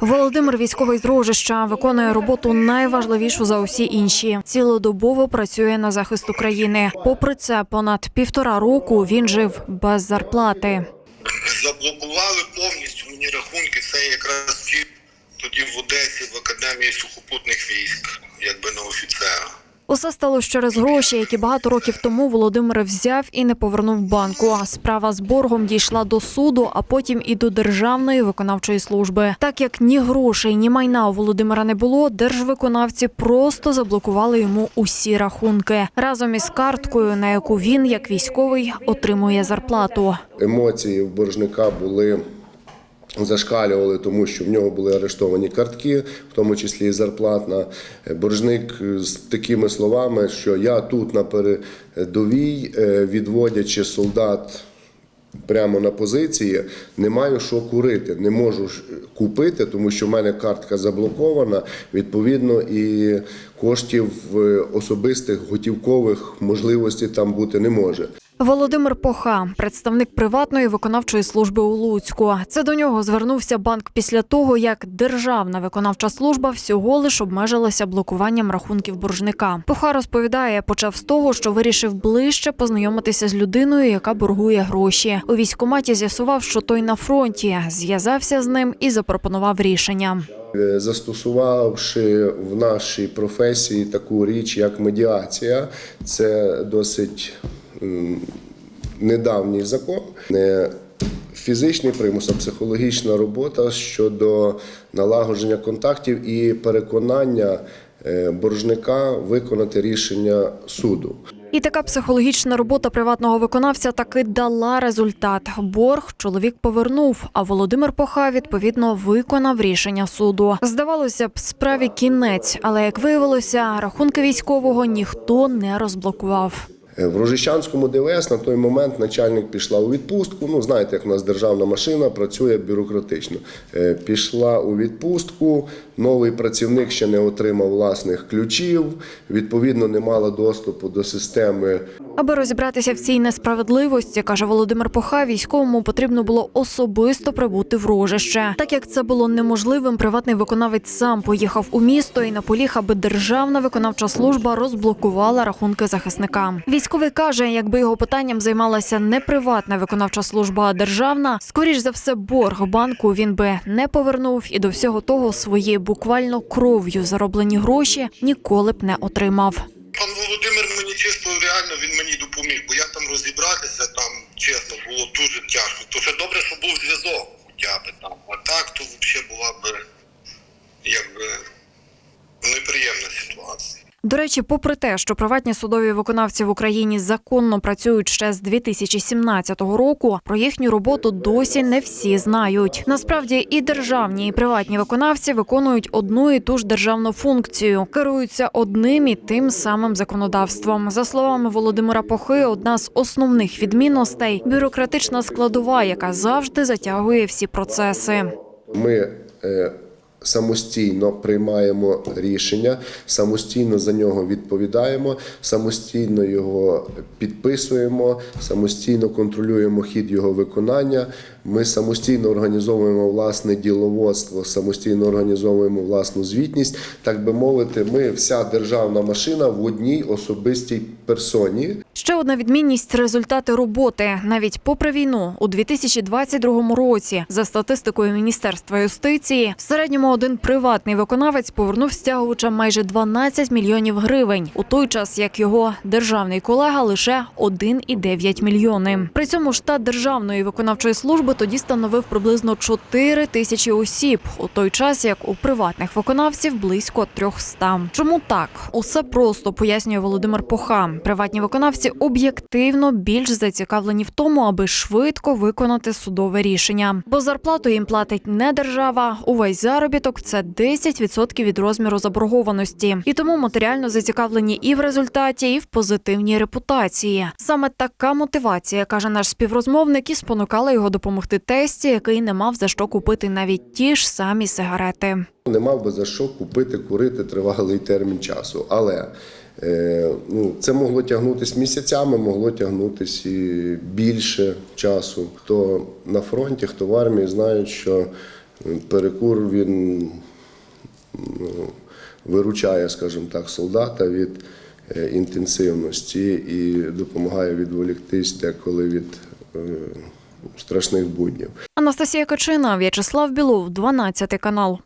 Володимир військовий з Рожища виконує роботу найважливішу за усі інші. Цілодобово працює на захист України. Попри це, понад півтора року він жив без зарплати. Заблокували повністю мені рахунки. Це якраз тоді в Одесі в Академії сухопутних військ, якби на офіцера. Усе стало через гроші, які багато років тому Володимир взяв і не повернув банку. Справа з боргом дійшла до суду, а потім і до державної виконавчої служби. Так як ні грошей, ні майна у Володимира не було, держвиконавці просто заблокували йому усі рахунки разом із карткою, на яку він, як військовий, отримує зарплату. емоції в боржника були. Зашкалювали, тому що в нього були арештовані картки, в тому числі і зарплатна. Боржник з такими словами, що я тут на передовій, е, відводячи солдат прямо на позиції, не маю що курити, не можу купити, тому що в мене картка заблокована. Відповідно, і коштів е, особистих готівкових можливостей там бути не може. Володимир Поха, представник приватної виконавчої служби у Луцьку. Це до нього звернувся банк після того, як державна виконавча служба всього лиш обмежилася блокуванням рахунків боржника. Поха розповідає, почав з того, що вирішив ближче познайомитися з людиною, яка боргує гроші. У військкоматі з'ясував, що той на фронті, зв'язався з ним і запропонував рішення. Е, Застосувавши в нашій професії таку річ, як медіація, це досить недавній закон. Не Фізичний примус, а психологічна робота щодо налагодження контактів і переконання е, боржника виконати рішення суду. І така психологічна робота приватного виконавця таки дала результат. Борг чоловік повернув, а Володимир Поха відповідно виконав рішення суду. Здавалося б, справі кінець, але як виявилося, рахунки військового ніхто не розблокував. Е, В Рожищанському ДВС на той момент начальник пішла у відпустку. Ну, знаєте, як у нас державна машина працює бюрократично. Е, Пішла у відпустку, новий працівник ще не отримав власних ключів, відповідно, не мала доступу до системи Аби розібратися в цій несправедливості, каже Володимир Поха, військовому потрібно було особисто прибути в рожище. Так як це було неможливим, приватний виконавець сам поїхав у місто і наполіг, аби державна виконавча служба розблокувала рахунки захисника. Військовий каже, якби його питанням займалася не приватна виконавча служба, а державна, скоріш за все, борг банку він би не повернув і до всього того свої буквально кров'ю зароблені гроші ніколи б не отримав. Реально він мені допоміг, бо я там розібратися там чесно було дуже тяжко. То ще добре, що був зв'язок хоча б там. А так то взагалі була б якби неприємна ситуація. До речі, попри те, що приватні судові виконавці в Україні законно працюють ще з 2017 року, про їхню роботу досі не всі знають. Насправді і державні, і приватні виконавці виконують одну і ту ж державну функцію, керуються одним і тим самим законодавством. За словами Володимира Похи, одна з основних відмінностей бюрократична складова, яка завжди затягує всі процеси. Ми е, самостійно приймаємо рішення, самостійно за нього відповідаємо, самостійно його підписуємо, самостійно контролюємо хід його виконання. Ми самостійно організовуємо власне діловодство, самостійно організовуємо власну звітність. Так би мовити, ми вся державна машина в одній особистій персоні. Ще одна відмінність результати роботи. Навіть попри війну у 2022 році, за статистикою Міністерства юстиції, в середньому один приватний виконавець повернув стягувачам майже 12 мільйонів гривень, у той час як його державний колега лише 1,9 мільйони. При цьому штат державної виконавчої служби тоді становив приблизно 4 тисячі осіб, у той час як у приватних виконавців близько 300. Чому так? Усе просто пояснює Володимир Поха. Приватні виконавці об'єктивно більш зацікавлені в тому, аби швидко виконати судове рішення. Бо зарплату їм платить не держава. Увесь заробіток це 10% від розміру заборгованості. І тому матеріально зацікавлені і в результаті, і в позитивній репутації. Саме така мотивація, каже наш співрозмовник, і спонукала його допомогти тесті, який не мав за що купити навіть ті ж самі сигарети. Не мав би за що купити, курити тривалий термін часу. Але е, ну, це могло тягнутися місяцями, могло тягнутися і більше часу. Хто на фронті, хто в армії, знають, що Перекур він ну, виручає, скажімо так, солдата від е, інтенсивності і допомагає відволіктись деколи від е, страшних буднів. Анастасія Качина, В'ячеслав Білов, 12 канал.